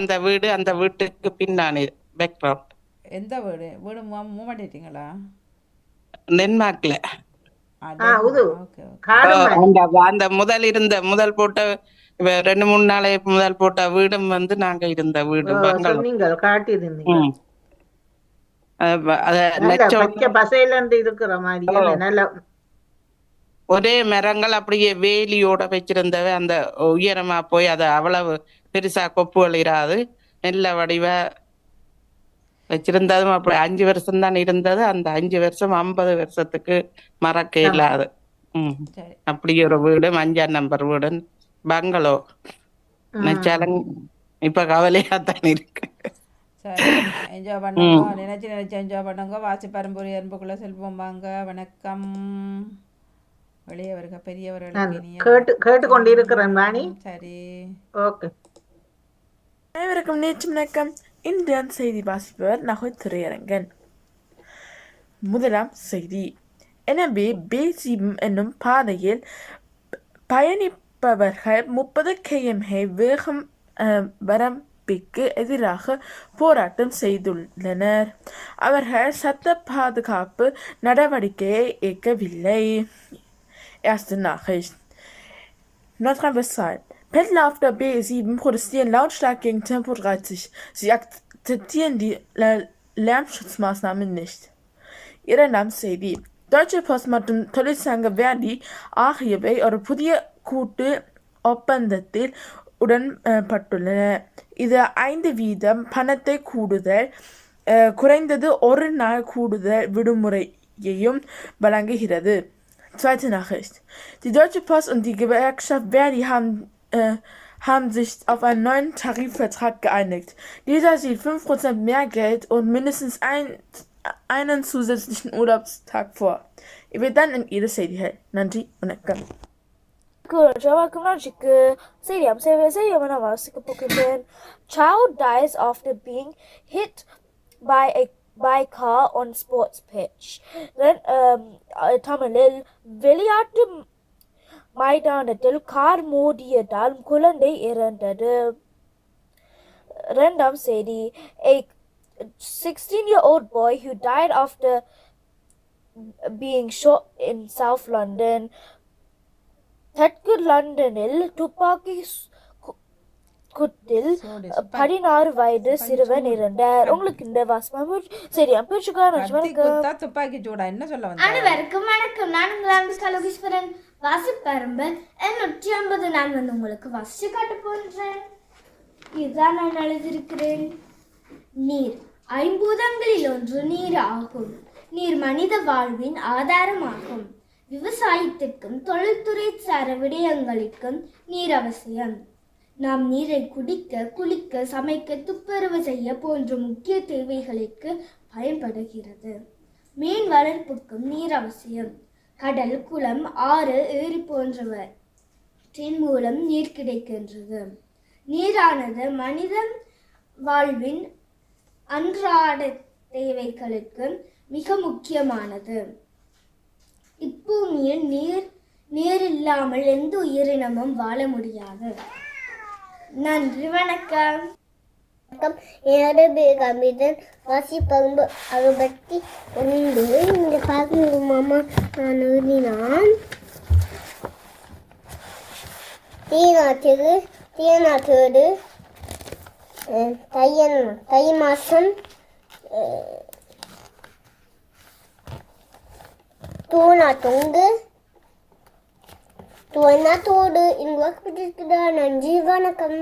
அந்த வீடு அந்த வீட்டுக்கு பின்னாடி பேக்ரவுண்ட் எந்த வீடு? வீடு மூவ் பண்ணிட்டீங்களா டென்மார்க்ல அந்த அந்த முதல் இருந்த முதல் போட்ட ரெண்டு மூணு நாளை முதல் போட்ட வீடும் வந்து நாங்க இருந்த வீடு ஓ, பங்களா சொன்னீங்க காட்டி இருந்தீங்க ம். அது ப- அது நல்ல லட்சம் பச்சை பசையிலண்டு இருக்கிற மாதிரி நல்ல ஒரே மரங்கள் அப்படியே வேலியோட வச்சிருந்தவ அந்த உயரமா போய் அது அவ்வளவு பெருசா கொப்புகள் இராது நல்ல வடிவ வச்சிருந்ததும் அப்படி அஞ்சு வருஷம் தான் இருந்தது. அந்த அஞ்சு வருஷம் ஐம்பது வருஷத்துக்கு மறக்க இல்லாது ம் அப்படி ஒரு வீடு அஞ்சாம் நம்பர் வீடு பங்களோ. நினைச்சாலும் இப்ப கவலையா தான் இருக்கு என்ஜாய் பண்ணுங்க. நினைச்சு நினைச்சு என்ஜாய் பண்ணுங்க. வாசி பரம்பரை அன்புக்குள்ள செல்வம் வாங்க. வணக்கம். வெளியவர்கள் பெரியவர்களுக்கு இனிய கேட்டு கேட்டுக்கொண்டு இருக்கிறேன் வாணி சரி. ஓகே. அனைவருக்கும் நேற்று வணக்கம். இந்தியன் செய்தி வாசிப்பவர் நகை திரையரங்கன். முதலாம் செய்தி. எனவே பேசிம் என்னும் பாதையில் பயணிப்பவர்கள் முப்பது kmh வேகம் அஹ், வரம்பிற்கு எதிராக போராட்டம் செய்துள்ளனர். அவர்கள் சத்த பாதுகாப்பு நடவடிக்கையை ஏற்கவில்லை. Erste Nachricht. Nordrhein-Westfalen. Pendler auf der B7 protestieren lautstark gegen Tempo 30. Sie akzeptieren die Le- Lärmschutzmaßnahmen nicht. இரண்டாம் செய்தி Deutsche Post மற்றும் தொழிற்சங்க வேண்டி ஆகியவை ஒரு புதிய கூட்டு ஒப்பந்தத்தில் உடன்பட்டுள்ளன இது ஐந்து வீதம் பணத்தை கூடுதல் அஹ், குறைந்தது ஒரு நாள் கூடுதல் விடுமுறையையும் வழங்குகிறது Zweite Nachricht. Die Deutsche Post und die Gewerkschaft Verdi haben, äh, haben sich auf einen neuen Tarifvertrag geeinigt. Dieser sieht 5% mehr Geld und mindestens ein, einen zusätzlichen Urlaubstag vor. Ihr wird dann in jede City hell. Nandri und Avasikapukin. Child dies after being hit by a by car on sports pitch. Then um தமிழில் விளையாட்டு மைதானத்தில் car மோதியதால் குழந்தை இறந்தது இரண்டாம் செய்தி a 16 year old boy who died after being shot in South London தெற்கு லண்டனில் துப்பாக்கி சு- கு- குத்தில் பதினாறு வயது சிறுவன் இருந்தார். உங்களுக்கு இந்த வாசமா சரி அம்பிச்சுக்கான கத்தி குத்தா துப்பாக்கி சூடா என்ன சொல்ல வந்த? அனைவருக்கும் வணக்கம் நான் உங்கள் அன்பு கலோகீஸ்வரன் வாசிப்பரம்பு நூற்றி ஐம்பது. நான் வந்து உங்களுக்கு வாசிச்சு காட்ட போன்றேன் இதுதான் நான் எழுதியிருக்கிறேன். நீர் ஐம்பூதங்களில் ஒன்று நீர் ஆகும் நீர் மனித வாழ்வின் ஆதாரமாகும். விவசாயத்திற்கும் தொழில்துறை சார விடயங்களுக்கும் நீர் அவசியம். நாம் நீரை குடிக்க குளிக்க சமைக்க துப்புரவு செய்ய போன்ற முக்கிய தேவைகளுக்கு பயன்படுகிறது. மீன் வளர்ப்புக்கும் நீர் அவசியம். கடல் குளம் ஆறு ஏரி போன்றவற்றின் மூலம் நீர் கிடைக்கின்றது. நீரானது மனித வாழ்வின் அன்றாட தேவைகளுக்கு மிக முக்கியமானது. இப்பூமியில் நீர் நீர் இல்லாமல் எந்த உயிரினமும் வாழ முடியாது. நன்றி வணக்கம். வணக்கம். என்னோட பேர் அமிர்தன் வாசிப்பகும்பு அறுபத்தி ஒன்று. இந்த பார்க்கணும் மாமா நான் எழுதினான். தீநாட்டுக்கு தீநாட்டோடு தையன் தை மாதம் தூணா தொங்கு. துவனத்தோடு தூணாத்தோடு இங்கே நன்றி வணக்கம்.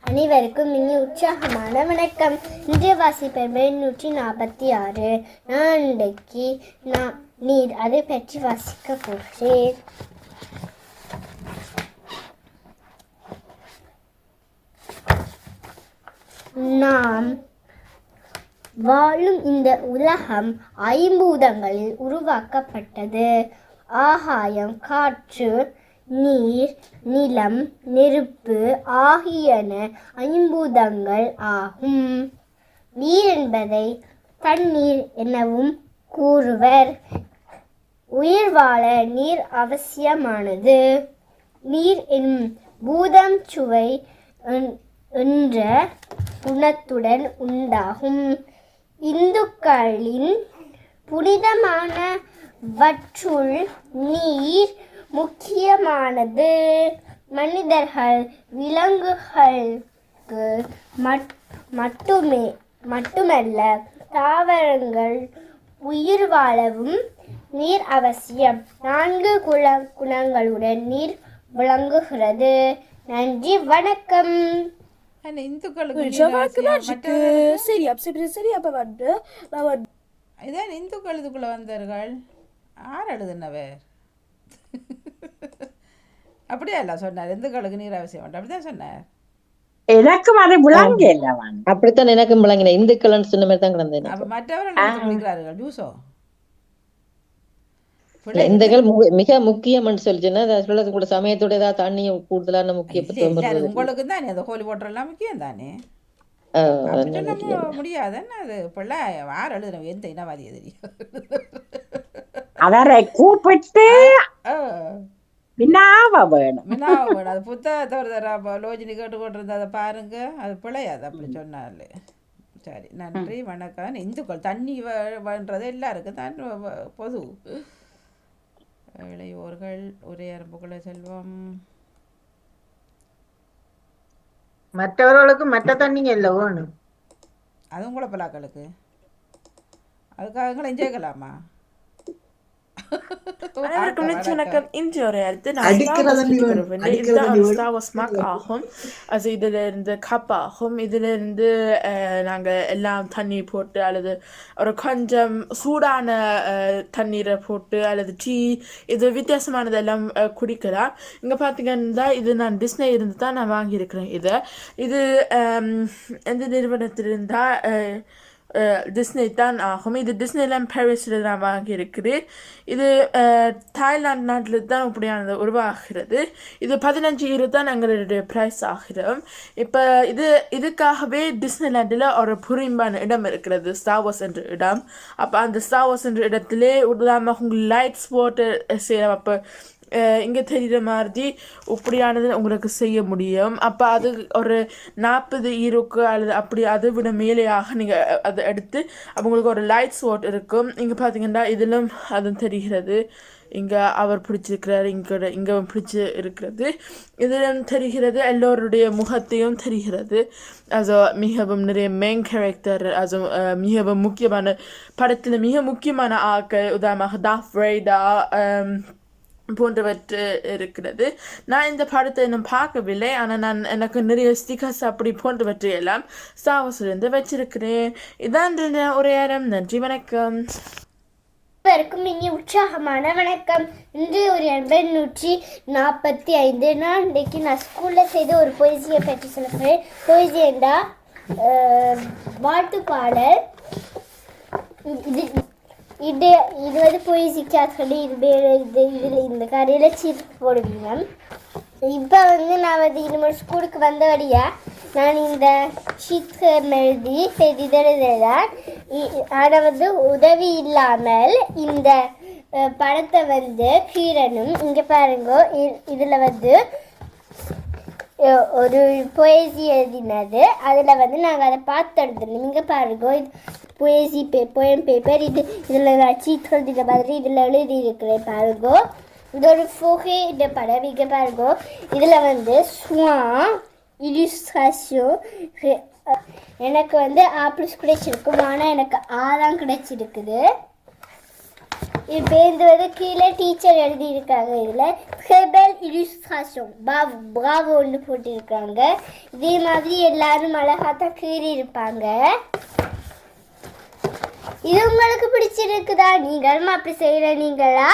அனைவருக்கும் இனி உற்சாகமான வணக்கம். இன்றைய வாசிப்பேன் நூற்றி நாற்பத்தி ஆறு. நான் இன்றைக்கு நான் நீர் அதை பற்றி வாசிக்க போகிறேன். நாம் வாழும் இந்த உலகம் ஐம்பூதங்களில் உருவாக்கப்பட்டது. ஆகாயம் காற்று நீர் நிலம் நெருப்பு ஆகியன ஐம்பூதங்கள் ஆகும். நீர் என்பதை தண்ணீர் எனவும் கூறுவர். உயிர் வாழ நீர் அவசியமானது. நீர் எனும் பூதம் சுவை என்ற குணத்துடன் உண்டாகும். இந்துக்களின் புனிதமான புனிதமானவற்றுள் நீர் முக்கியமானது. மனிதர்கள் விலங்குகளுக்கு மட்- மட்டுமே மட்டுமல்ல தாவரங்கள் உயிர் வாழவும் நீர் அவசியம். நான்கு குல குணங்களுடன் நீர் விளங்குகிறது. நன்றி வணக்கம். என்ன இந்துக்களுக்கு நீர் ஜவாக்கு அவசியம். மேஜிக்கு மற்றவர்களுக்கு- சரி அப்ப சரி ஆர் எழுதுனவர் அப்படியா இல்ல சொன்னார் இந்துக்களுக்கு நீர் அவசியம் உண்டு. அப்படிதான் சொன்னார் எனக்கும் அது விளங்க அப்படித்தான் எனக்கும் விளங்கின இந்துக்கள்னு சொன்ன மாதிரி தான் கிடந்தேன் அப்ப மற்றவர்கள் குடிக்கிறார்கள் ஜூஸோ இந்துக்கள் மிக முக்கியம்னு சொல்லி சொன்னா கூட சமயத்தோட ஏதாவது தண்ணியும் கூடுதலான முக்கியத்துவம். உங்களுக்கு தானே அந்த கோழி போட்டுற எல்லாம் முக்கியம் தானே. முடியாது என்ன அது பிள்ளை யார் எழுதுன எந்த இனவாதிய தெரியும் அவரை கூப்பிட்டு. வினாவ வேணும் மினாவ வேணும் அது புத்தகத்தை ஒரு தடவை லோஜினி கேட்டு கொண்டிருந்தா அதை பாருங்க அது பிழையாது அப்படி சொன்னாலே சரி நன்றி வணக்கம் இந்துக்கள் தண்ணி வ- வன்றது எல்லாருக்கும் தான் பொது இளையோர்கள் ஒரே அரும்புக்குள்ள செல்வம் மற்றவர்களுக்கு மற்ற தண்ணி இல்ல வேணும் அதுவும் கூட பலாக்களுக்கு அதுக்காக என்ஜாய் செய்யலாமா அனைவருக்கும் நிச்சயம் வணக்கம் இன்று ஒரு இடத்து நான் இதுதான் Mac ஆகும் அது இதுல இருந்து கப் ஆகும் இதுல இருந்து அஹ், நாங்க எல்லாம் தண்ணி போட்டு அல்லது ஒரு கொஞ்சம் சூடான அஹ், தண்ணீரை போட்டு அல்லது டீ இது வித்தியாசமானதெல்லாம் அஹ், குடிக்கலாம் இங்க பாத்தீங்கன்னா இது நான் டிஸ்னே இருந்து தான் நான் வாங்கியிருக்கிறேன் இதை இது எந்த நிறுவனத்திலிருந்தா டிஸ்னி தான் ஆகும். இது டிஸ்னிலேண்ட் பாரிஸில் தான் வாங்கியிருக்குது. இது தாய்லாந்து நாட்டில் தான் இப்படியானது உருவாகிறது. இது பதினஞ்சு ஈரோ தான் எங்களுடைய ப்ரைஸ் ஆகிறோம் இப்போ இது இதுக்காகவே டிஸ்னிலேண்டில் ஒரு புரிம்பான இடம் இருக்கிறது. ஸ்டாவோஸ் என்ற இடம். அப்போ அந்த ஸ்டாவோஸ் என்ற இடத்திலே உதாரணமாக உங்களுக்கு லைட்ஸ் போட்டு செய்ய அப்போ இங்கே தெரிகிற மாதிரி இப்படியானது உங்களுக்கு செய்ய முடியும். அப்போ அது ஒரு நாற்பது ஈரோக்கு அல்லது அப்படி அதை விட மேலேயாக நீங்கள் அதை எடுத்து அவங்களுக்கு ஒரு லைட் ஸ்வாட் இருக்கும். இங்கே பார்த்தீங்கன்னா இதிலும் அது தெரிகிறது. இங்கே அவர் பிடிச்சிருக்கிறார் இங்கே இங்கே பிடிச்சி இருக்கிறது. இதிலும் தெரிகிறது எல்லோருடைய முகத்தையும் தெரிகிறது. also மிகவும் நிறைய மெயின் கேரக்டர் also மிகவும் முக்கியமான படத்தில் மிக முக்கியமான ஆக்கள் உதாரணமாக தா ரேடா போன்றவற்று இருக்கிறது. நான் இந்த படத்தை இன்னும் பார்க்கவில்லை. ஆனால் நான் எனக்கு நிறைய ஸ்டிக்கர்ஸ் அப்படி போன்றவற்றை எல்லாம் சாவசிலிருந்து வச்சிருக்கிறேன். இதான் இந்த உரையாடம் நன்றி வணக்கம். அனைவருக்கும் இனி உற்சாகமான வணக்கம். இன்று ஒரு எண்பத்தி நாற்பத்தி ஐந்து நான் இன்றைக்கு நான் ஸ்கூலில் செய்த ஒரு பொய்சியை பற்றி சொல்ல போகிறேன் பொய்சி என்றா வாழ்த்து பாடல் இது இது இது வந்து போய் சொல்லி இது இது இதில் இந்த கரையில் சீட்டு போடுவீங்க. இப்போ வந்து நான் வந்து இனிமேல் ஸ்கூலுக்கு வந்த வழியா நான் இந்த ஷீட்கம் எழுதி செய்திதான் ஆனால் வந்து உதவி இல்லாமல் இந்த படத்தை வந்து கீரனும் இங்கே பாருங்க இதில் வந்து ஒரு பொயசி எழுதினது. அதில் வந்து நாங்கள் அதை பார்த்து எழுதணும் இங்கே பாருங்க இது பொயசி பே போயம் பேப்பர் இது இதில் நான் சீட் மாதிரி இதில் எழுதி இருக்கிறேன் பாருங்கோ இது ஒரு ஃபோகே இந்த படம் இங்கே பாருங்கோ இதில் வந்து ஸ்வான் இலிஸ்ட்ரேஷன் எனக்கு வந்து ஆ ப்ளஸ் கிடைச்சிருக்கும் ஆனால் எனக்கு ஆ தான் கிடைச்சிருக்குது. இது வந்து கீழே டீச்சர் எழுதியிருக்காங்க இதில். ஹெபல் இலிஸ்ட்ரேஷன் பாவ் ஒன்று போட்டிருக்காங்க. இதே மாதிரி எல்லாரும் அழகாக தான் கீறி இருப்பாங்க இது உங்களுக்கு பிடிச்சிருக்குதா நீங்களும் அப்படி செய்கிற நீங்களா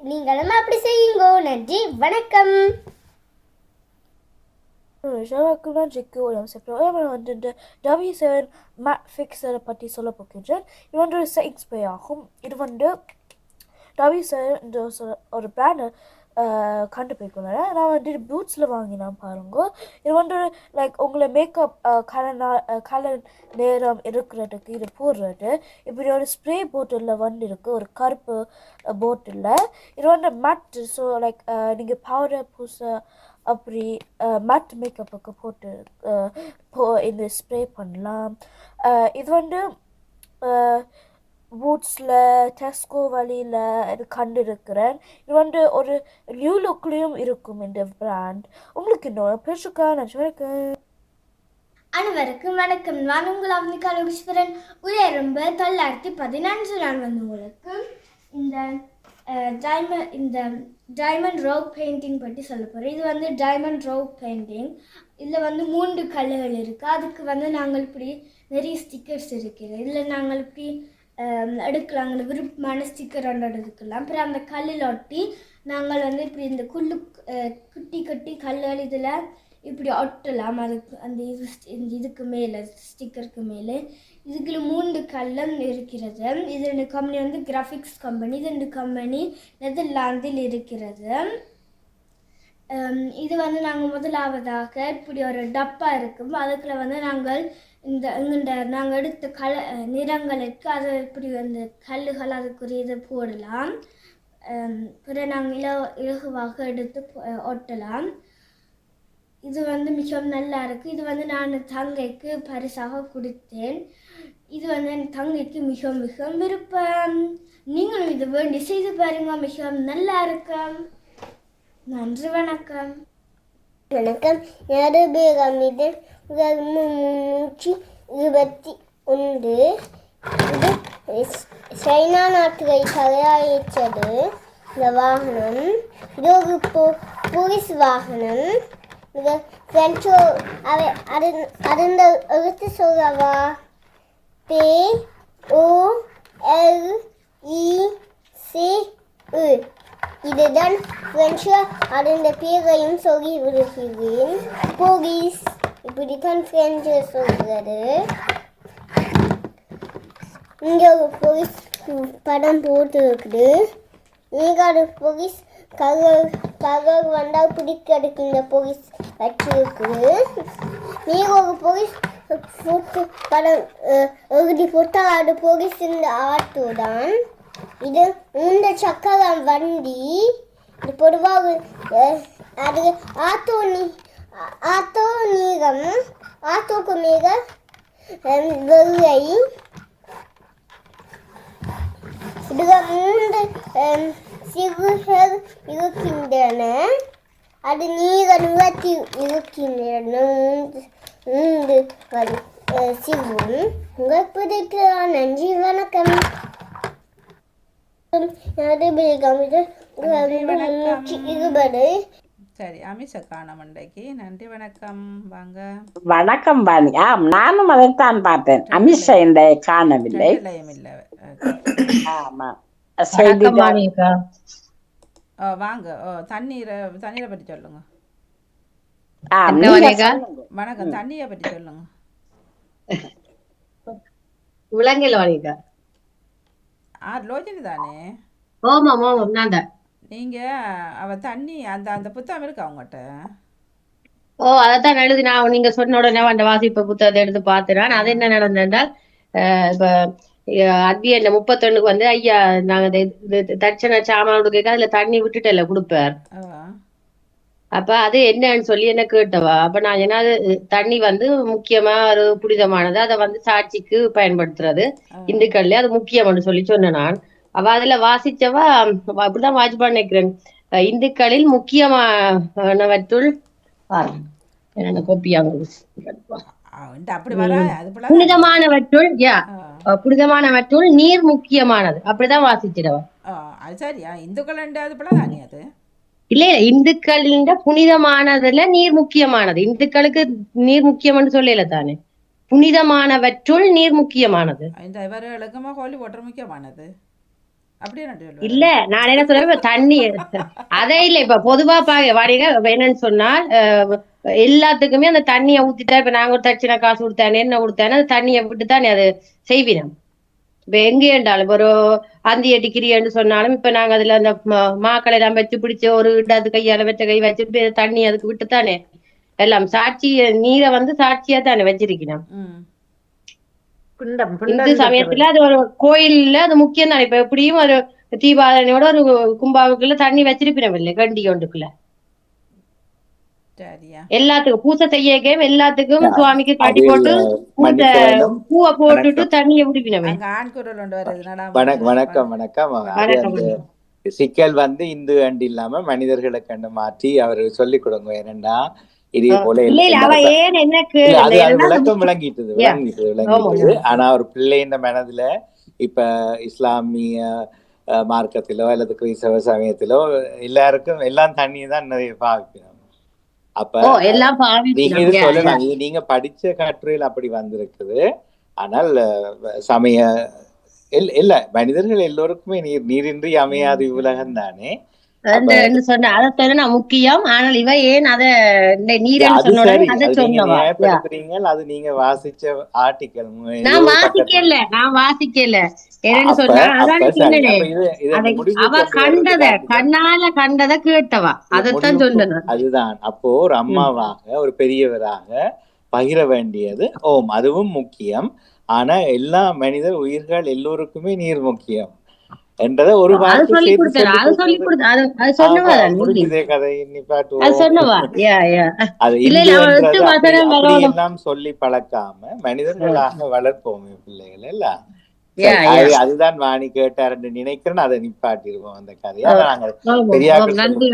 நீங்களும் அப்படி செய்யுங்க நன்றி வணக்கம் ஷாருக்கு மேஜிக்கு ஒரு அம்சம் வந்து இந்த செவன் மேட் ஃபிக்ஸரை பற்றி சொல்ல போகின்றேன் இது வந்து ஒரு சைட் பே ஆகும் இது வந்து டவி செவன் ஒரு பிராண்டை கண்டுபிடிக்கணும் நான் வந்து பூட்ஸில் வாங்கினேன் பாருங்க. இது வந்து லைக் உங்களை மேக்கப் கல நாள் நேரம் இருக்கிறதுக்கு இது போடுறது. இப்படி ஒரு ஸ்ப்ரே போட்டிலில் வந்து இருக்குது ஒரு கருப்பு போட்டில் இது வந்து மட் ஸோ லைக் நீங்கள் பவுடர் பூச அப்படி மட் மேக்கப்புக்கு போட்டு போ இந்த ஸ்ப்ரே பண்ணலாம். இது வந்து பூட்ஸில் டெஸ்கோ வழியில் இது கண்டிருக்கிறேன் இது வந்து ஒரு நியூ லுக்லேயும் இருக்கும் இந்த பிராண்ட் உங்களுக்கு இன்னும் பெருசுக்கா நினச்சி வரைக்கும் அனைவருக்கும் வணக்கம். நான் உங்கள் அவனிகா லோகேஸ்வரன். உயரம்ப தொள்ளாயிரத்தி பதினஞ்சு நான் வந்து உங்களுக்கு இந்த டைமண்ட் இந்த டைமண்ட் ரோக் பெயிண்டிங் பற்றி சொல்ல போகிறேன் இது வந்து டைமண்ட் ரோக் பெயிண்டிங் இதில் வந்து மூன்று கல்லுகள் இருக்குது அதுக்கு வந்து நாங்கள் இப்படி நிறைய ஸ்டிக்கர்ஸ் இருக்குது இதில் நாங்கள் இப்படி எடுக்கலாம் அந்த விருப்பமான ஸ்டிக்கர் ஒன்று எடுக்கலாம் அப்புறம் அந்த கல்லில் ஒட்டி நாங்கள் வந்து இப்படி இந்த குள்ளு குட்டி குட்டி கல்லுகள் இதில் இப்படி ஒட்டலாம். அதுக்கு அந்த இது இந்த இதுக்கு மேலே ஸ்டிக்கருக்கு மேலே. இதுக்குள்ள மூன்று கல்லம் இருக்கிறது. இது ரெண்டு கம்பெனி வந்து கிராஃபிக்ஸ் கம்பெனி இது ரெண்டு கம்பெனி நெதர்லாந்தில் இருக்கிறது. இது வந்து நாங்கள் முதலாவதாக இப்படி ஒரு டப்பா இருக்கும். அதுக்குள்ள வந்து நாங்கள் இந்த எங்கள்ட நாங்கள் எடுத்த கல நிறங்களுக்கு அதை இப்படி அந்த கல்லுகள் அதுக்குரிய இதை போடலாம் பிற நாங்கள் இல இலகுவாக எடுத்து ஒட்டலாம். இது வந்து மிகவும் நல்லா இருக்குது இது வந்து நான் தங்கைக்கு பரிசாக கொடுத்தேன். இது வந்து என் தங்கைக்கு மிகவும் மிகவும் விருப்பம். நீங்களும் இது வேண்டி செய்து பாருங்க. மிகவும் நல்லா இருக்கும் நன்றி வணக்கம். வணக்கம். பேகம் இது. முன்னூற்றி இருபத்தி ஒன்று. இது சைனா நாட்டுவை தயாரித்தது இந்த வாகனம் இது ஒரு போ போலீஸ் வாகனம். இது ஃப்ரெஞ்சோ அவை அது அதன் எழுத்து சொல்லவா? பே ஓ எல் இ சி உ. இதுதான் பிரெஞ்சு இந்த பேரையும் சொல்லி விடுகிறேன். போலீஸ். இப்படித்தான் பிரெஞ்சு சொல்கிறது இங்கே ஒரு போலீஸ் படம் போட்டுருக்குது இங்கே ஒரு போலீஸ் கலர் கலர் வந்தால் பிடிக்கிறதுக்கு இந்த போலீஸ் வச்சிருக்குது நீங்கள் ஒரு போலீஸ் ஃபோட்டோ படம் அஹ், எழுதி போட்டால் அது போலீஸ் இந்த ஆட்டோ தான் இது இந்த சக்கரம் வண்டி இது பொதுவாக அது ஆட்டோ நீ ஆ- ஆட்டோ நீளம் ஆட்டோக்கு மிக அஹ், வெள்ளை. இதில் மூன்று சிறுகள் இருக்கின்றன. அது நீல நிறத்தில் இருக்கின்றன. மூன்று சிறுவும் உங்களுக்கு பிடிக்கிற நன்றி வணக்கம். எனது முன்னூற்றி இருபது. சரி அமிஷ காண மண்டைக்கு நன்றி வணக்கம். வாங்க. வணக்கம் பாணி ஆம் நானும் அதைத்தான் பார்த்தேன். அமிஷா இந்த காணவில்லை. இல்லை ஆமா. வாங்க. ஓ தண்ணீரை தண்ணீரை பற்றி சொல்லுங்க. வணக்கம்? தண்ணியை பற்றி சொல்லுங்க. விலங்கில் வாணிகா ஆ லோஜினி தானே? ஓமாம் ஓமாம் நான் தான். நீங்க அவ தண்ணி அந்த அந்த புத்தகம் இருக்கா உங்கள்கிட்ட ஓ அதைத்தான் எழுதி நான் நீங்க சொன்ன உடனே அந்த வாசிப்பு புத்தகத்தை எடுத்து பார்த்தேன். நான் அது என்ன நடந்தென்றால் அஹ், இப்ப அஹ், அத்தியன்ல முப்பத்தொன்னுக்கு வந்து ஐயா நாங்க இந்த தட்சண சாமான் கொடுக்க அதுல தண்ணி விட்டுட்டல கொடுப்பார். அப்ப அது என்னன்னு சொல்லி என்ன கேட்டவா? அப்ப நான் என்ன அது தண்ணி வந்து முக்கியமா ஒரு புனிதமானது. அதை வந்து சாட்சிக்கு பயன்படுத்துறது. ஆ. இந்துக்கள்ல அது முக்கியம்னு சொல்லி சொன்னேன் நான். அவ அதுல வாசிச்சவா அப்படிதான் வாட்ச் பண்ணிக்கிறேன் அஹ் இந்துக்களில் முக்கியமானவற்றுள் புனிதமானவற்றுள் யா புனிதமானவற்றுள் நீர் முக்கியமானது. அப்படிதான் வாசிச்சிடவா சரியா இந்துக்கள் அது இல்ல இல்ல இந்துக்களின் புனிதமானதுல நீர் முக்கியமானது. இந்துக்களுக்கு நீர் முக்கியம்னு சொல்லல தானே. புனிதமானவற்றுள் நீர் முக்கியமானது. இந்த இவர்களுக்குமா ஹோலி வாட்டர் முக்கியமானது. இல்ல நான் என்ன சொல்றேன்? தண்ணி அதே இல்ல இப்ப பொதுவா வாடிக என்னன்னு சொன்னால் அஹ், எல்லாத்துக்குமே அந்த தண்ணியை ஊத்திட்டா இப்ப நாங்க ஒரு தட்சிணை காசு கொடுத்தானே என்ன கொடுத்தானே அந்த தண்ணியை விட்டு தானே அது செய்வினம் இப்ப எங்க என்றாலும் ஒரு அந்திய டிகிரின்னு சொன்னாலும் இப்ப நாங்க அதுல அந்த மாக்களை எல்லாம் வச்சு பிடிச்ச ஒரு இடத்து கையால வச்ச கை வச்சு தண்ணி அதுக்கு விட்டு தானே எல்லாம் சாட்சி நீரை வந்து சாட்சியா தானே வச்சிருக்கணும் இந்து சமயத்துல அது ஒரு கோயில்ல அது முக்கியம் தானே இப்ப எப்படியும் ஒரு தீபாவளியோட ஒரு கும்பாவுக்குள்ள தண்ணி வச்சிருப்பினோம் இல்லை கண்டி ஒன்றுக்குள்ள எல்லாத்துக்கும் பூசை செய்யக்கே எல்லாத்துக்கும் சுவாமிக்கு கட்டி போட்டு பூவை போட்டுட்டு தண்ணியை வருது வணக்கம் வணக்கம். வணக்கம் சிக்கல் வந்து இந்து அண்டு இல்லாம மனிதர்களை கண்டு மாற்றி அவர் சொல்லிக் கொடுங்க. ஏனெண்டா இதே போல விளக்கம் விளங்கிட்டது. விளங்கிட்டது விளங்கிட்டது. ஆனா ஒரு பிள்ளையின் மனதுல இப்ப இஸ்லாமிய மார்க்கத்திலோ அல்லது கிறிஸ்தவ சமயத்திலோ எல்லாருக்கும் எல்லாம் தண்ணி தான் நிறைய பாவிக்கணும். அப்ப நீங்க இது. சொல்லலாம் நீங்க படிச்ச கட்டுரையில் அப்படி வந்திருக்குது. ஆனால் சமய இல்ல இல்ல மனிதர்கள் எல்லோருக்குமே நீர் நீரின்றி அமையாது இவ்வுலகம் தானே. சொன்ன அதை முக்கியம். ஆனால் இவ ஏன் அத இல்ல, நீரன்னு அது அதை நீங்க சொன்னவா? Yeah. நியாயப்படுத்துறீங்க அது நீங்க வாசிச்ச ஆர்டிக்கல் நான் வாசிக்கல நான் வாசிக்கல. என்னன்னு சொன்னா அதான் அவ கொண்டு கண்டத கண்ணால கண்டத கேட்டவா? அதைத்தான் சொன்னேன் அதுதான். அப்போ ஒரு. அம்மாவாக ஒரு பெரியவராக பகிர வேண்டியது ஓம். அதுவும் முக்கியம். ஆனா எல்லா மனிதர் உயிர்கள் எல்லோருக்குமே நீர் முக்கியம். என்றதை ஒரு எல்லாம் சொல்லி பழக்காம மனிதர்களாக வளர்ப்போமே பிள்ளைகள் அது அதுதான் வாணி கேட்டாருன்னு நினைக்கிறேன். அதை நிப்பாட்டிடுவோம் அந்த கதையை. நன்றி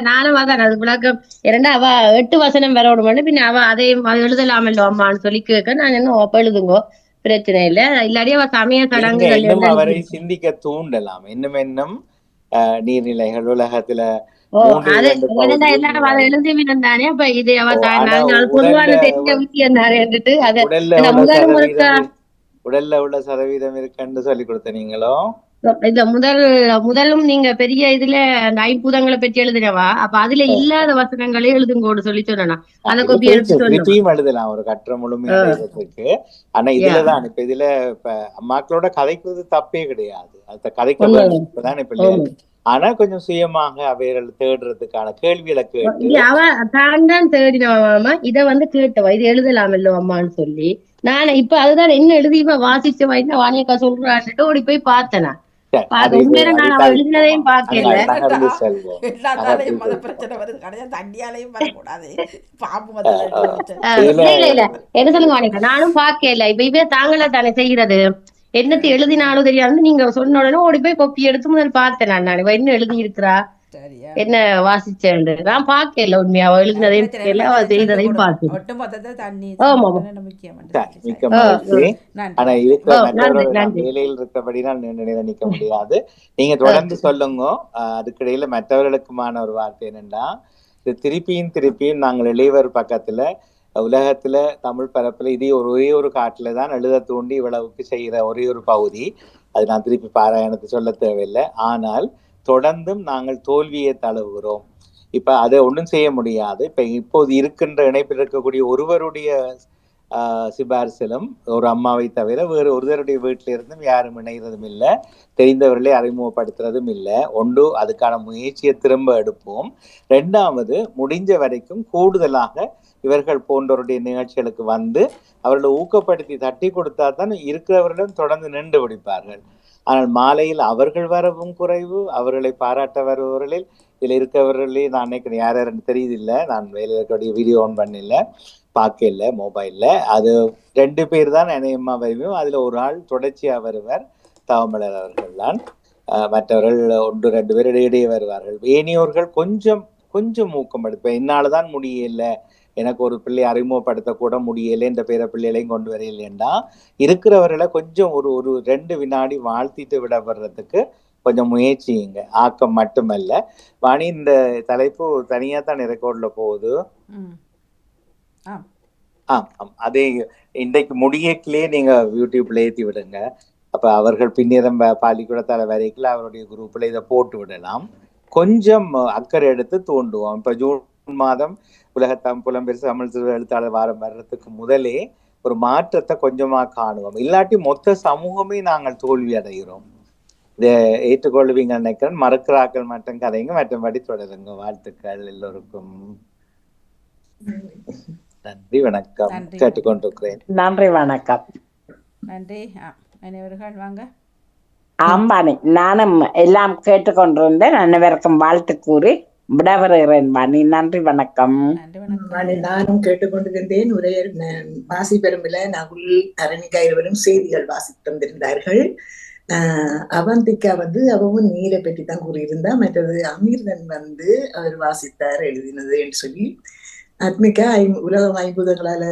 நானும் அதான் அது விளக்கம். இரண்டா அவ எட்டு வசனம் வரணும் பின்ன அவ அதையும் எழுதலாமல்லோ அம்மான்னு சொல்லி கேட்க நான் என்ன எழுதுங்கோ. பிரச்சனை இல்ல இல்லாட்டி அவ சமய சடங்குகள் அவரை சிந்திக்க தூண்டலாம். இன்னும் இன்னும் நீர்நிலைகள் உலகத்துல உடல்ல உள்ள சதவீதம் இருக்குன்னு சொல்லி கொடுத்த நீங்களோ. இந்த முதல் முதலும் நீங்க பெரிய இதுல அந்த ஐம்பூதங்களை பற்றி எழுதினவா? அப்ப அதுல இல்லாத வசனங்களே எழுதுங்கோடு சொல்லி சொன்னா அதை கொப்பி திருப்பியும் எழுதலாம். ஒரு கற்ற முழுமை அடைவதற்கு. ஆனா இதுலதான் இப்ப இதுல இப்ப அம்மாக்களோட கதைக்கிறது தப்பே கிடையாது. அது கதைக்க உண்மை வேணும் இப்பதானே பிள்ளைகள் ஆமா. ஆனா கொஞ்சம் சுயமாக அவைகள் தேடுறதுக்கான கேள்விகளை கேட்டு அவ தான் தான் தேடினவ மாமா? இத வந்து கேட்டவா? இது எழுதலாமல்லோ அம்மான்னு சொல்லி. நான் இப்ப அதுதான் என்ன எழுதி இவ வாசிச்சவா என்ன வாணியக்கா சொல்றான்னுட்டு ஓடி போய் பார்த்தேன்? என்ன சொல்லுங்க நானும் பார்க்கல. இப்ப இவே தாங்களே தானே செய்யறது? என்னத்தை எழுதினாலும் தெரியாது. நீங்க சொன்ன உடனே ஓடி போய் கொப்பி எடுத்து முதல் பார்த்தேன் நான் என்ன எழுதி இருக்கிறா என்ன வாசிச்சேன் நான் பார்க்கல உண்மையா? அவ எழுதினதையும் பார்க்கல அவ செய்ததையும் பார்த்தேன் ஒட்டு மொத்தத்தை தண்ணி ஆமா. சம்பந்தம் முக்கியம் சரி, சொல்லி மிக்க சரி ஆ, மகிழ்ச்சி. நன்றி ஆனா நன்றி இருக்கிற ஓ நன்றி மற்றவர்கள் நான் நன்றி. வேலையில் இருக்கிறபடினால் நீண்ட நேரம் நிக்க முடியாது. நீங்க தொடர்ந்து சொல்லுங்க. அதுக்கிடையில மற்றவர்களுக்குமான ஒரு வார்த்தை என்னன்னா இது திருப்பியும் திருப்பியும் நாங்கள் இளையவர் பக்கத்துல உலகத்துல தமிழ் பரப்புல இதே ஒரு ஒரே ஒரு காட்டுல தான் எழுத தூண்டி இவ்வளவுக்கு செய்யற ஒரே ஒரு பகுதி. அது நான் திருப்பி பாராயணத்தை சொல்ல தேவையில்லை. ஆனால் தொடர்ந்தும் நாங்கள் தோல்வியை தழுவுகிறோம். இப்ப அதை ஒன்றும் செய்ய முடியாது. இப்ப இப்போது இருக்கின்ற இணைப்பில் இருக்கக்கூடிய ஒருவருடைய சிபாரிசிலும் ஒரு அம்மாவை தவிர வேறு ஒருவருடைய வீட்டில இருந்தும் யாரும் இணைகிறதும் இல்லை. தெரிந்தவர்களை அறிமுகப்படுத்துறதும் இல்லை. ஒன்று அதுக்கான முயற்சியை திரும்ப எடுப்போம். ரெண்டாவது முடிஞ்ச வரைக்கும் கூடுதலாக இவர்கள் போன்றவருடைய நிகழ்ச்சிகளுக்கு வந்து அவர்களை ஊக்கப்படுத்தி தட்டி கொடுத்தா தான் இருக்கிறவர்களும் தொடர்ந்து நின்று பிடிப்பார்கள் ஆனால் மாலையில் அவர்கள் வரவும் குறைவு அவர்களை பாராட்ட வருபவர்களில் இதில் இருக்கவர்களே நான் நினைக்கிறேன் யார் யாருன்னு தெரியுதில்லை நான் வேலையில் இருக்கக்கூடிய வீடியோ ஆன் பண்ணல பார்க்கல மொபைலில் அது ரெண்டு பேர் தான் இணையமா வருவோம் அதில் ஒரு ஆள் தொடர்ச்சியாக வருவர் தவமலர் அவர்கள் தான். மற்றவர்கள் ஒன்று ரெண்டு பேர் இடையிடையே வருவார்கள். ஏனியோர்கள் கொஞ்சம் கொஞ்சம் ஊக்கம் எடுப்பேன். என்னால் தான் முடியல. எனக்கு ஒரு பிள்ளை அறிமுகப்படுத்த கூட முடியல என்ற பேர பிள்ளைகளையும் கொண்டு வரையிலேண்டா இருக்கிறவர்களை கொஞ்சம் ஒரு ஒரு ரெண்டு வினாடி வாழ்த்திட்டு விட வர்றதுக்கு கொஞ்சம் முயற்சியுங்க ஆக்கம் மட்டுமல்ல. வாணி இந்த தலைப்பு தனியா தான் ரெக்கார்ட்ல போகுது. ஆ அதே இன்றைக்கு முடியக்கிலே நீங்க யூடியூப்ல ஏத்தி விடுங்க. அப்ப அவர்கள் பின்னிரம் பள்ளிக்கூடத்தால வரைக்கும் அவருடைய குரூப்ல இதை போட்டு விடலாம். கொஞ்சம் அக்கறை எடுத்து தூண்டுவோம். இப்ப ஜூன் மாதம் உலகத்தம் புலம்பெயர் தமிழ் சிறு எழுத்தாளர் வாரம் வர்றதுக்கு முதலே ஒரு மாற்றத்தை கொஞ்சமா காணுவோம். இல்லாட்டி மொத்த சமூகமே நாங்கள் தோல்வி அடைகிறோம். இதை ஏற்றுக்கொள்வீங்க நினைக்கிறேன். மறுக்கிறாக்கள் மட்டும் கதைங்க மற்றபடி தொடருங்க. வாழ்த்துக்கள் எல்லோருக்கும். நன்றி வணக்கம். கேட்டுக்கொண்டிருக்கிறேன். நன்றி வணக்கம். நன்றி. ஆ அனைவர்கள் வாங்க. ஆம்பானி நானும் எல்லாம் கேட்டுக்கொண்டிருந்தேன். அனைவருக்கும் வாழ்த்து கூறி விடைபெறுகிறேன் வாணி நன்றி வணக்கம். நானும் கேட்டுக்கொண்டிருந்தேன். உரைய வாசி பெரும்பில நகுல் அரணிகா இருவரும் செய்திகள் வாசித்து தந்திருந்தார்கள் ஆஹ் அவந்திகா வந்து அவவும் நீரை பற்றி தான் கூறியிருந்தா மற்றது அமீர்தன் வந்து அவர் வாசித்தார் எழுதினது என்று சொல்லி. அத்மிகா ஐம் உலகம் ஐம்பூதங்களால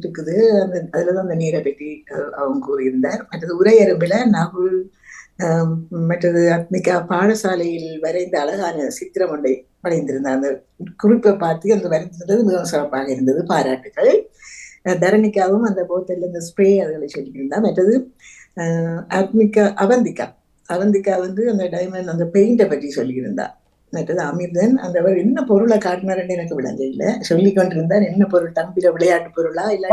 இருக்குது. அந்த அதுலதான் அந்த நீரை பற்றி அவங்க கூறியிருந்தார். மற்றது உரையரம்பில நகுல் மற்றது அத்மிகா பாடசாலையில் வரைந்த அழகான சித்திரம் ஒன்றை வரைந்திருந்தார் அந்த குறிப்பை பார்த்து அந்த வரைந்தது மிகவும் சிறப்பாக இருந்தது. பாராட்டுகள் தரணிக்காவும் அந்த போத்தல்ல இந்த ஸ்ப்ரே அதுகளை சொல்லியிருந்தா மற்றது அத்மிகா அவந்திகா. அவந்திகா வந்து அந்த டைமண்ட் அந்த பெயிண்டை பற்றி சொல்லியிருந்தா மற்றது அமிர்தன் அந்த அவர் என்ன பொருளை காட்டினாருன்னு எனக்கு விளங்க இல்லை சொல்லி கொண்டிருந்தார் என்ன பொருள் தம்பில விளையாட்டு பொருளா இல்ல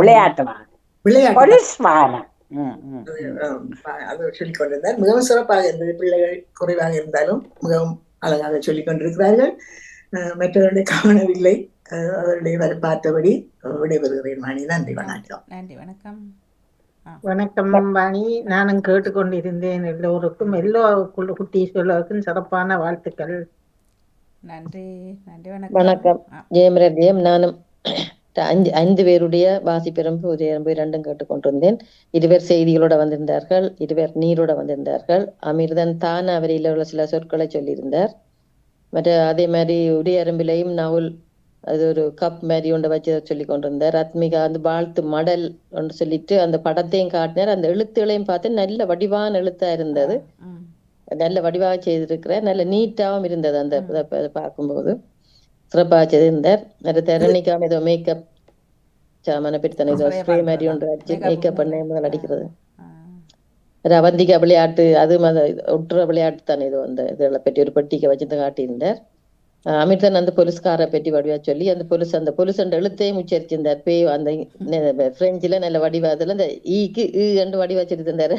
விளையாட்டு விளையாட்டு வாகனம். அதை சொல்லிக் கொண்டிருந்தார் மிகவும் சிறப்பாக இருந்தது. பிள்ளைகள் குறைவாக இருந்தாலும் மிகவும் அழகாக சொல்லிக் கொண்டிருக்கிறார்கள் மற்றவர்களை காணவில்லை வர பார்த்தபடி விடைபெறுகிறேன் வாணி. நன்றி வணக்கம். நன்றி வணக்கம். வணக்கம் வாணி. நானும் கேட்டுக்கொண்டிருந்தேன். எல்லோருக்கும் எல்லா குட்டீஸ் எல்லோருக்கும் சிறப்பான வாழ்த்துக்கள். நன்றி நன்றி வணக்கம். வணக்கம். ஜெயம் நானும். ஐந்து ஐந்து பேருடைய வாசிப்பெரும்பு உதயரம்பு இரண்டும் கேட்டுக்கொண்டிருந்தேன். இருவர் செய்திகளோட வந்திருந்தார்கள் இருவர் நீரோட வந்திருந்தார்கள். அமிர்தன் தான் அவரையில் உள்ள சில சொற்களை சொல்லியிருந்தார். மற்ற அதே மாதிரி உடையரம்பிலையும் நவுல் அது ஒரு கப் மாதிரி ஒன்று வச்சு சொல்லி கொண்டிருந்தார். ரத்மிகா அந்த வாழ்த்து மடல் ஒன்று சொல்லிட்டு அந்த படத்தையும் காட்டினார். அந்த எழுத்துகளையும் பார்த்து நல்ல வடிவான எழுத்தா இருந்தது. நல்ல வடிவாக செய்திருக்கிறார். நல்ல நீட்டாகவும் இருந்தது அந்த பார்க்கும்போது. சிறப்பாக செய்திருந்தார் அது தரணிக்காம ஏதோ மேக்கப் சாமான பிடித்தன ஏதோ ஸ்ப்ரே மாதிரி? ஒன்று அடிச்சு மேக்கப் பண்ண பண்ண. முதல் அடிக்கிறது ஆ, அது அவந்திகா விளையாட்டு அது ஒட்டுற விளையாட்டு தானே இது அந்த இதுகளை பற்றி ஒரு பெட்டிக்கு வச்சுட்டு காட்டியிருந்தார் அமிர்தன் அந்த போலீஸ்காரை பற்றி வடிவா சொல்லி அந்த போலீஸ் அந்த போலீஸ் அந்த எழுத்தையும் உச்சரிச்சிருந்தார் பே அந்த பிரெஞ்சில நல்ல வடிவா அதுல அந்த ஈக்கு ஈ என்று வடிவா சொல்லி தந்தாரு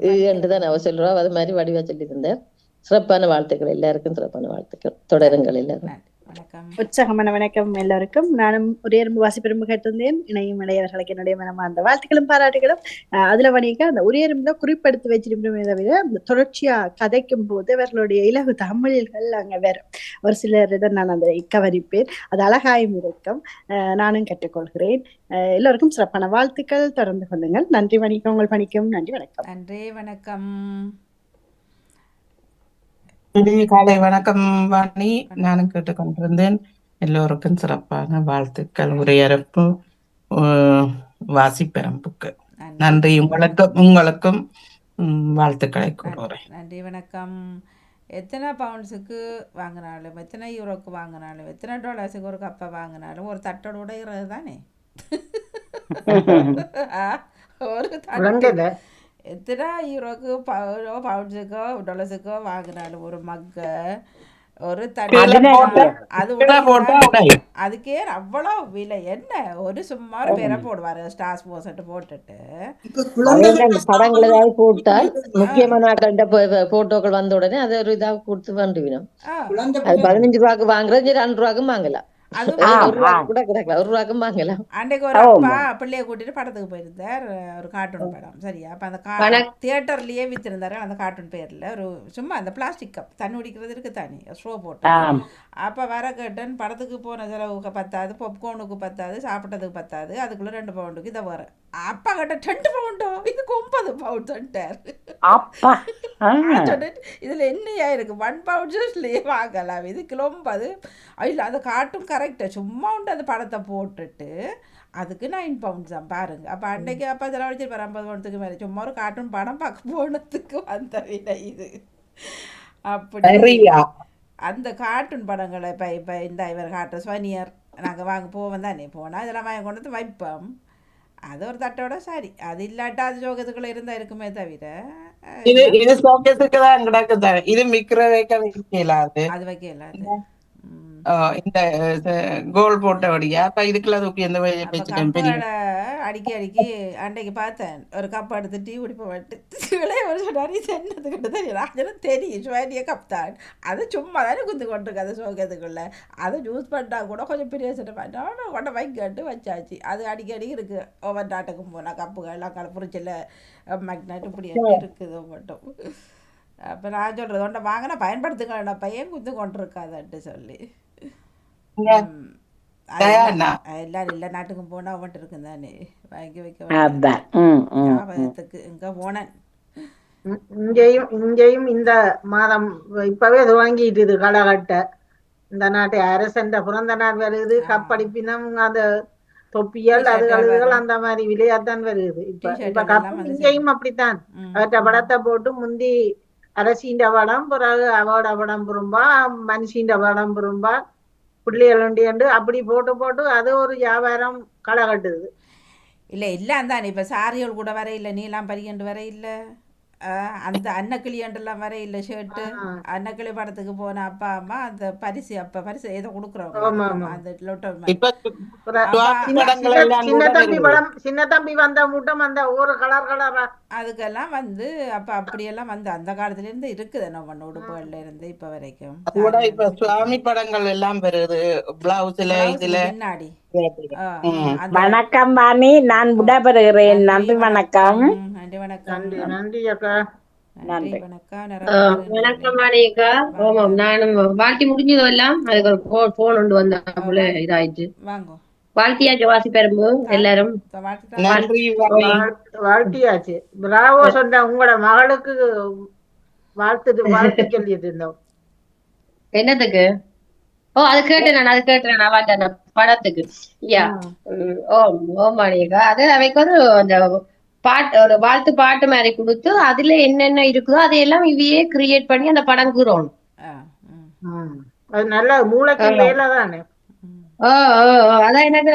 ஈ என்று தான் அவ சொல்றா அது மாதிரி வடிவா சொல்லி தந்தார் சிறப்பான வாழ்த்துக்கள் எல்லாருக்கும் சிறப்பான வாழ்த்துக்கள் தொடருங்கள் எல்லாரும் வணக்கம். உற்சாகமான வணக்கம் எல்லோருக்கும். நானும் ஒரே எறும்பு வாசி பெரும்பு கேட்டிருந்தேன் இணையும் இளையவர்களுக்கு என்னுடைய மனமார்ந்த வாழ்த்துக்களும் பாராட்டுகளும். அதுல வணிக அந்த ஒரே எறும்புல குறிப்பெடுத்து வச்சிருப்போமே தவிர அந்த தொடர்ச்சியா கதைக்கும் போது அவர்களுடைய இலகு தமிழ்கள் அங்க வேற. ஒரு சிலர் இதை நான் அந்த கவனிப்பேன். அது அழகாயும் இருக்கும். நானும் கற்றுக்கொள்கிறேன். எல்லோருக்கும் சிறப்பான வாழ்த்துக்கள். தொடர்ந்து கொள்ளுங்கள். நன்றி வணிகம். உங்கள் பணிக்கும் நன்றி வணக்கம். நன்றி வணக்கம். காலை வணக்கம் வாணி. நானும் கேட்டுக்கொண்டிருந்தேன். எல்லோருக்கும் சிறப்பான வாழ்த்துக்கள் உரையரப்பு வாசிப்பெரம்புக்கு. நன்றி. உங்களுக்கும் உங்களுக்கும் வாழ்த்துக்களை கூறுகிறேன். நன்றி. வணக்கம். எத்தனை பவுண்ட்ஸுக்கு வாங்கினாலும் எத்தனை யூரோக்கு வாங்கினாலும் எத்தனை டாலர்ஸுக்கு ஒரு கப்பை வாங்கினாலும் ஒரு தட்டோட உடைகிறது தானே ஒரு தட்டு. விளங்கல எத்தனை யூரோக்கு பவுனோ பவுண்ட்ஸுக்கோ டாலர்ஸுக்கோ வாங்கினாலும் ஒரு மக்க ஒரு அது அதுக்கே அவ்வளோ விலை என்ன ஒரு சும்மா ஒரு பேரை போடுவாரு ஸ்டார்ஸ் போசட்டு போட்டுட்டு படங்கள் ஏதாவது போட்டால் முக்கியமான ஆட்கள்கிட்ட போட்டோக்கள் வந்த உடனே அதை ஒரு இதாக கொடுத்து வந்துவிடும் ஆ, குழந்தை அது பதினஞ்சு ரூபாய்க்கு வாங்குறது ரெண்டு ரூபாய்க்கும் வாங்கலாம் அது ஒரு. அப்பா பிள்ளைய கூட்டிட்டு படத்துக்கு போயிருந்தார். ஒரு கார்ட்டூன் படம். சரியா அப்ப அந்த தியேட்டர்லயே வித்திருந்தாரு. அந்த கார்ட்டூன் பேர்ல ஒரு சும்மா அந்த பிளாஸ்டிக் கப் தண்ணி குடிக்கிறது இருக்கு தானே போட்டு. அப்ப வர கேட்டன் படத்துக்கு போன செலவுக்கு பத்தாது பாப்கார்னுக்கு பத்தாது சாப்பிட்டதுக்கு பத்தாது அதுக்குள்ள ரெண்டு பவுண்டுக்கு இதை வர. அப்பா கிட்ட ரெண்டு பவுண்டோ இதுக்கு ஒன்பது பவுண்டுன்ட்டார் அப்பா. இதுல என்னையா இருக்கு? ஒன் பவுண்ட்ஸ்லயே வாங்கலாம். இது கிலோ ஒன்பது. இல்லை அந்த காட்டும் கரெக்டாக சும்மா உண்டு அந்த படத்தை போட்டுட்டு அதுக்கு நைன் பவுண்ட்ஸ் தான் பாருங்க. அப்போ அன்னைக்கு அப்பா செலவழிச்சிருப்பாரு ஐம்பது பவுண்ட்ஸுக்கு மேலே. சும்மா ஒரு கார்ட்டூன் படம் பார்க்க போனதுக்கு வந்த விலை இது. அப்படி. அந்த கார்ட்டூன் படங்களை இப்போ இப்போ இந்த இவர் காட்டுற ஸ்வனியர் நாங்கள் வாங்க போவோம் தானே. போனால் இதெல்லாம் வாங்கி கொண்டு வந்து வைப்போம். அது ஒரு தட்டோட சரி. அது இல்லாட்டா அது ஜோகத்துக்குள்ள இருந்தா இருக்குமே தவிர இது இது சோகத்துக்கு தான் கிடக்குது. இது மிக்கிற வைக்க வைக்கலாது. அது வைக்கல அது ம். அஹ் இந்த கோல் போட்டபடியா அப்ப இதுக்குள்ள தூக்கி எந்த வழியை அடிக்கி அடிக்கி அன்றைக்கு பார்த்தேன். ஒரு கப் எடுத்து டீ குடிப்ப விட்டு விளைய ஒரு சொன்னார் இது என்னதுக்கிட்ட தெரியும் ராஜனும் தெரியும் சுவானிய கப் தான் அது சும்மா தானே குந்து கொண்டிருக்கு அது சோகத்துக்குள்ள. அதை ஜூஸ் பண்ணா கூட கொஞ்சம் பெரிய சின்ன பண்ணாலும் கொண்ட வைக்கட்டு வச்சாச்சு. அது அடிக்கடி இருக்குது ஒவ்வொரு நாட்டுக்கும் போனால் கப்புகள் எல்லாம் கல புரிச்சில் மேக்னட் இப்படி இருக்குது மட்டும். அப்போ நான் சொல்கிறது ஒன்றை வாங்கினா பயன்படுத்துங்க பையன் குத்து கொண்டு இருக்காதன்ட்டு சொல்லி ம். அது தயார்னா? எல்லாம் எல்லாரும் எல்லா நாட்டுக்கும் போனால் அவன்ட்டு இருக்கும் தானே. வாங்கி வைக்க ஞாபகத்துக்கு எங்கே போனேன். இங்கேயும் இங்கேயும் இந்த மாதம் இப்பவே துவங்கிட்டு இது களகட்ட இந்த நாட்டு அரசன் பிறந்த நாள் வருது கப்படிப்பினம் அந்த தொப்பியல் அது வரும். அந்த மாதிரி விளையாட்தான் வருது. இப்ப இப்ப இங்கேயும் அப்படித்தான். அவற்ற படத்தை போட்டு முந்தி அரசின்ற படம் பிறகு அவட படம் புறும்பா மனுஷின்ற படம் புறும்பா பிள்ளைகள் அப்படி போட்டு போட்டு அது ஒரு வியாபாரம் களை கட்டுது. இல்லை எல்லாம் தானே இப்போ சாரிகள் கூட வர இல்லை நீலாம் பறிக்கண்டு வர இல்லை அந்த அன்னக்கிளியண்டெல்லாம் வர இல்லை ஷர்ட்டு அன்னக்கிளி படத்துக்கு போன அப்பா அம்மா அந்த பரிசு அப்போ பரிசு ஏதோ. ஆமா. அந்த சின்ன தம்பி வருது. படம் சின்ன தம்பி வந்த மூட்டம் அந்த ஒரு கலர் கலரா அதுக்கெல்லாம் வந்து அப்போ அப்படியெல்லாம் வந்து அந்த காலத்துலேருந்து இருக்குது நம்ம உடுப்புகள்ல இருந்து இப்போ வரைக்கும். இப்ப சுவாமி படங்கள் எல்லாம் வருது. பிளவுஸ்ல Blouse இதுல. பின்னாடி. வணக்கம் வாணி நான் விடைபெறுகிறேன் நன்றி வணக்கம். நன்றி வணக்கம். நன்றி நன்றி அக்கா. நன்றி. வணக்கம். மாணிக்கா ஓமாம் நானும் வாழ்த்தி முடிஞ்சதோ எல்லாம் அதுக்கு ஒரு போன் போன் கொண்டு வந்தாப்புல இதாயிடுச்சு. வாங்கோ. வாழ்த்தியாச்சு வாசி பெரும்பு எல்லாரும்? வாழ்த்தியாச்சு. பிராவோ சொன்ன உங்களோட மகளுக்கு வாழ்த்து வாழ்த்து சொல்லிட்டு இருந்தோம் என்னத்துக்கு? ஓ அது கேட்டேன் நான் அது கேட்டேன். நான் வாழ்த்த அந்த படத்துக்கு யா. ஓ ஓ மாணிக்கா அது அவைக்கு ஒரு அந்த பாட்டு ஒரு வாழ்த்து பாட்டு மாதிரி கொடுத்து அதுல என்னென்ன இருக்குதோ அதையெல்லாம் இவையே கிரியேட் பண்ணி அந்த படம் கூறணும். அது நல்ல மூளைக்கு வேலை தானே அதான் எனக்கு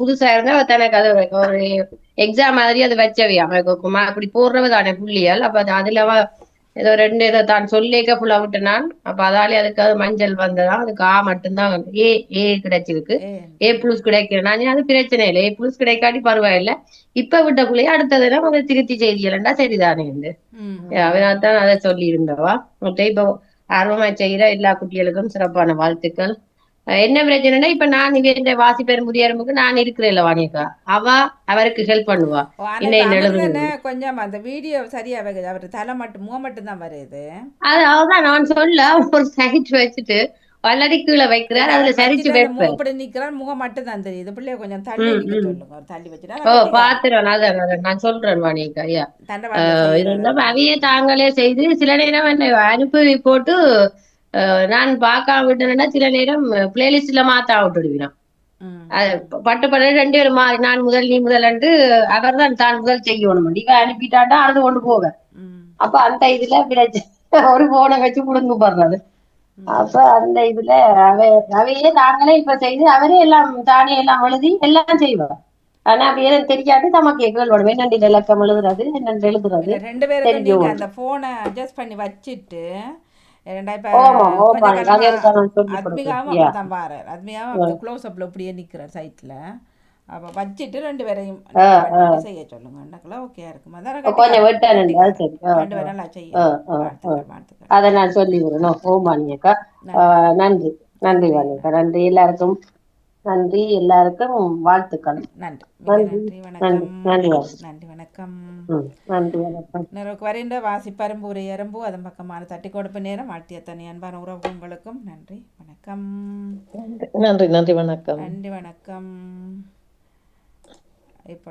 புதுசா இருந்தா தனக்கு அது ஒரு எக்ஸாம் மாதிரி அது வச்சவையா. அப்படி போடுறவ தானே புள்ளியல். அப்ப அது அதுல ஏதோ ரெண்டு இதை தான் சொல்லிக்க ஃபுல்லா விட்டு நான். அப்ப அதாலே அதுக்கு அது மஞ்சள் வந்ததா? அதுக்கு ஆ மட்டும்தான் ஏ ஏ கிடைச்சிருக்கு. ஏ. பிளஸ் கிடைக்கிறேன் அது பிரச்சனை இல்லை. ஏ பிளஸ் கிடைக்காட்டி பரவாயில்ல. இப்ப விட்ட பிள்ளைய அடுத்ததுனா கொஞ்சம் திருத்தி செய்தியலண்டா சரிதானே வந்து அவனாத்தான் அதை சொல்லி இருந்தவா மற்ற இப்போ ஆர்வமா செய்யற எல்லா குட்டிகளுக்கும் சிறப்பான வாழ்த்துக்கள். என்ன பிரச்சனைனா இப்ப நான் இவன் வாசி பெரும்புதியரம்புக்கு நான் இருக்கிறேன்ல வாணியக்கா அவ அவருக்கு ஹெல்ப் பண்ணுவா. கொஞ்சம் அந்த வீடியோ சரியா வருது. அவர் தலை மட்டும் முகம் மட்டும் தான் வருது. அது அவதான் நான் சொல்ல ஒரு சைட் வச்சுட்டு வல்லடி கீழே வைக்கிறார். அதுல சரிச்சு வைப்பேன். முகப்படி நிக்கிறார். முகம் மட்டும் தான் தெரியுது. பிள்ளைய கொஞ்சம் தள்ளி ம், ம். சொல்லுங்க. தள்ளி வச்சுட்டா ஓ. பாத்துறேன். அதான் அதான். நான் சொல்றேன் வாணியக்கா ஐயா. செய்யறது. அவையே தாங்களே செய்து சில நேரம் என்ன அனுப்பி போட்டு நான் பார்க்காம விட்டேன்னா சில நேரம் பிளேலிஸ்ட்ல மாத்த விட்டுடுவினான் ம். அது பட்டு பட்டு ரெண்டு பேரும் மாறி நான் முதல் நீ முதல் என்று அவர் தான் தான் முதல் செய்யணும் இவ அனுப்பிட்டாண்டா அழுது கொண்டு போக. அப்ப அந்த இதுல ஒரு போனை வச்சு புடுங்கு போடுறது அப்ப அந்த இதுல அவ அவையே நாங்களே இப்ப செய்து அவரே எல்லாம் தானே எல்லாம் எழுதி எல்லாம் செய்வார் ஆனா அப்ப எதுவும் தெரியாது நமக்கு கேள்வி என்னண்டு இலக்கம் எழுதுறது என்னண்டு எழுதுறது ரெண்டு போகும். அந்த போனை அட்ஜஸ்ட் பண்ணி வச்சுட்டு இப்ப தான் நான் சொல்லி அத்மிகாவும் பாரு. அத்மிகாவும் க்ளோஸ் அப்ல இப்படியே நிக்கிறார் சைட்ல அப்ப வச்சுட்டு ரெண்டு பேரையும் செய்ய சொல்லுங்க. ஓகே இருக்கும். அதான் கொஞ்சம் ஆ, ரெண்டு பேரும். வாழ்த்துக்கள் வாழ்த்துக்கள் அதை நான் சொல்லி விடணும் ஓமானியக்கா நன்றி. நன்றி. வாணியக்கா நன்றி எல்லாருக்கும். நன்றி எல்லாருக்கும் வாழ்த்துக்கள். நன்றி. நன்றி. வணக்கம். நன்றி. வாணி. நன்றி. வணக்கம். ம், நன்றி. வணக்கம். நிறைவுக்கு வருகின்ற வாசிப்பரும்பு ஒரு எறும்பு. அதன் பக்கமான தட்டி கொடுப்பு நேரம். வாழ்த்திய தனி அன்பான உறவு உங்களுக்கும் நன்றி. வணக்கம். நன்றி. நன்றி. வணக்கம். நன்றி. வணக்கம். இப்போ